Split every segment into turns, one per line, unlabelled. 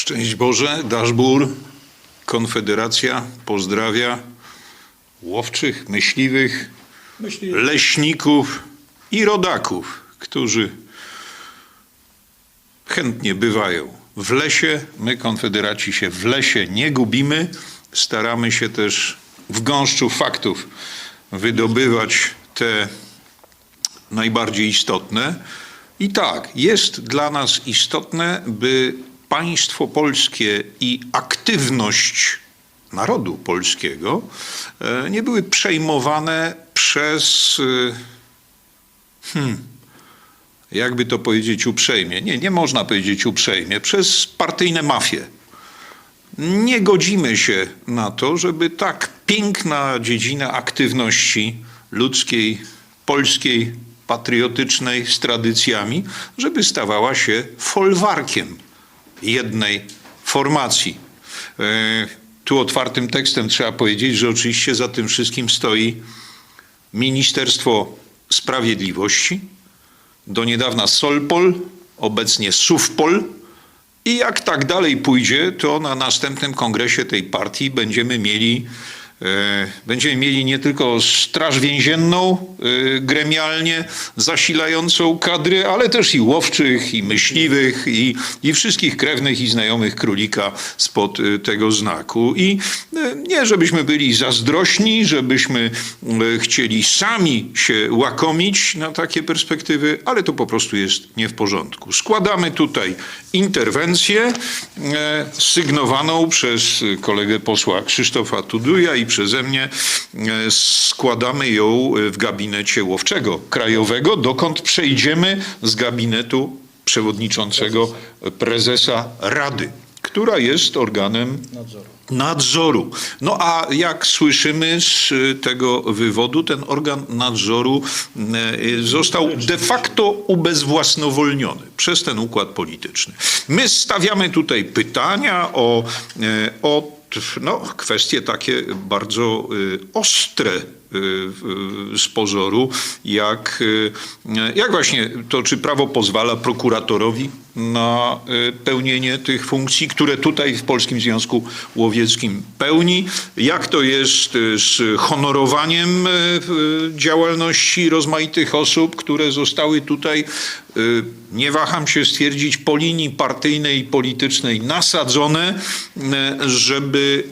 Szczęść Boże, Daszbur, Konfederacja pozdrawia łowczych, myśliwych,
Myśli,
leśników i rodaków, którzy chętnie bywają w lesie. My, konfederaci, się w lesie nie gubimy. Staramy się też w gąszczu faktów wydobywać te najbardziej istotne. I tak, jest dla nas istotne, by państwo polskie i aktywność narodu polskiego e, nie były przejmowane przez, e, hmm, jakby to powiedzieć uprzejmie, nie, nie można powiedzieć uprzejmie, przez partyjne mafie. Nie godzimy się na to, żeby tak piękna dziedzina aktywności ludzkiej, polskiej, patriotycznej, z tradycjami, żeby stawała się folwarkiem jednej formacji. E, Tu otwartym tekstem trzeba powiedzieć, że oczywiście za tym wszystkim stoi Ministerstwo Sprawiedliwości, do niedawna Solpol, obecnie Sufpol. I jak tak dalej pójdzie, to na następnym kongresie tej partii będziemy mieli, będziemy mieli nie tylko straż więzienną e, gremialnie zasilającą kadry, ale też i łowczych, i myśliwych, i, i wszystkich krewnych i znajomych królika spod e, tego znaku. I e, nie, żebyśmy byli zazdrośni, żebyśmy e, chcieli sami się łakomić na takie perspektywy, ale to po prostu jest nie w porządku. Składamy tutaj interwencję e, sygnowaną przez kolegę posła Krzysztofa Tuduja i przeze mnie. E, Składamy ją w gabinecie łowczego krajowego, dokąd przejdziemy z gabinetu przewodniczącego prezesa Rady, która jest organem
nadzoru.
Nadzoru. No a jak słyszymy z y, tego wywodu, ten organ nadzoru y, został de facto ubezwłasnowolniony przez ten układ polityczny. My stawiamy tutaj pytania o, y, o no, kwestie takie bardzo y, ostre y, y, z pozoru, jak, y, jak właśnie to, czy prawo pozwala prokuratorowi na y, pełnienie tych funkcji, które tutaj w Polskim Związku Łowieckim pełni, jak to jest y, z honorowaniem y, działalności rozmaitych osób, które zostały tutaj, nie waham się stwierdzić, po linii partyjnej i politycznej nasadzone, żeby,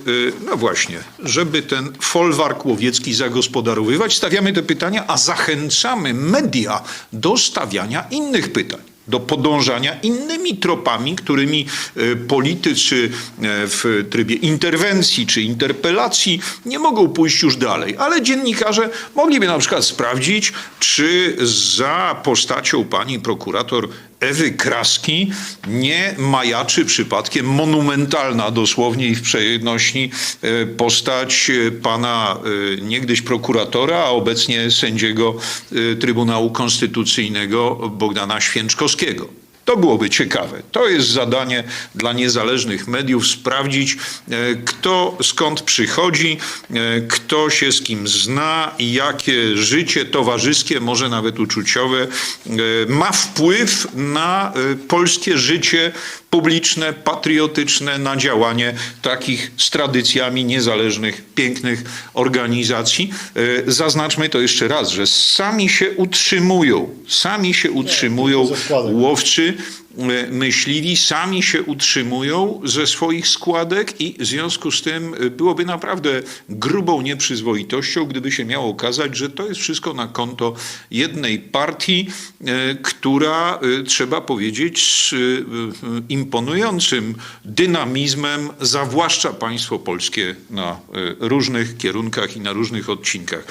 no właśnie, żeby ten folwark łowiecki zagospodarowywać. Stawiamy te pytania, a zachęcamy media do stawiania innych pytań do podążania innymi tropami, którymi e, politycy e, w trybie interwencji czy interpelacji nie mogą pójść już dalej. Ale dziennikarze mogliby na przykład sprawdzić, czy za postacią pani prokurator Ewy Kraski nie majaczy przypadkiem monumentalna dosłownie i w przenośni e, postać e, pana e, niegdyś prokuratora, a obecnie sędziego Trybunału Konstytucyjnego Bogdana Święczkowskiego. To byłoby ciekawe. To jest zadanie dla niezależnych mediów sprawdzić, e, kto skąd przychodzi, e, kto się z kim zna i jakie życie towarzyskie, może nawet uczuciowe, e, ma wpływ na polskie życie publiczne, patriotyczne, na działanie takich z tradycjami niezależnych, pięknych organizacji. E, Zaznaczmy to jeszcze raz, że sami się utrzymują, sami się utrzymują
tylko
e, myśliwi sami się utrzymują ze swoich składek i w związku z tym e, byłoby naprawdę grubą nieprzyzwoitością, gdyby się miało okazać, że to jest wszystko na konto jednej partii, e, która, trzeba powiedzieć, z imponującym dynamizmem zawłaszcza państwo polskie na różnych kierunkach i na różnych odcinkach.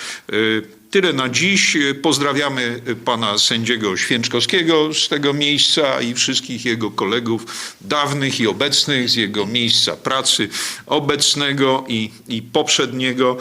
Tyle na dziś. Pozdrawiamy pana sędziego Święczkowskiego z tego miejsca i wszystkich jego kolegów dawnych i obecnych z jego miejsca pracy obecnego i, i poprzedniego.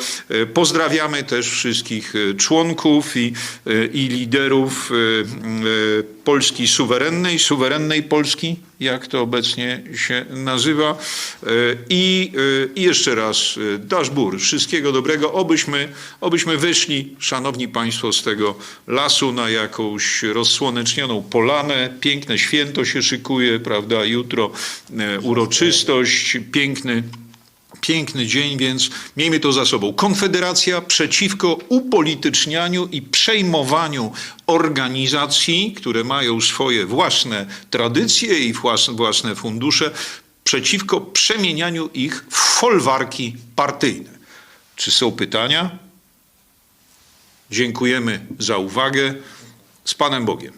Pozdrawiamy też wszystkich e, członków i, e, i liderów e, Polski suwerennej, suwerennej Polski. Jak to obecnie się nazywa. E, I, e, i jeszcze raz, e, daszbur, wszystkiego dobrego, obyśmy, obyśmy wyszli, szanowni państwo, z tego lasu na jakąś rozsłonecznioną polanę. Piękne święto się szykuje, prawda, jutro uroczystość, piękny Piękny dzień, więc miejmy to za sobą. Konfederacja przeciwko upolitycznianiu i przejmowaniu organizacji, które mają swoje własne tradycje i własne, fundusze, przeciwko przemienianiu ich w folwarki partyjne. Czy są pytania? Dziękujemy za uwagę. Z Panem Bogiem.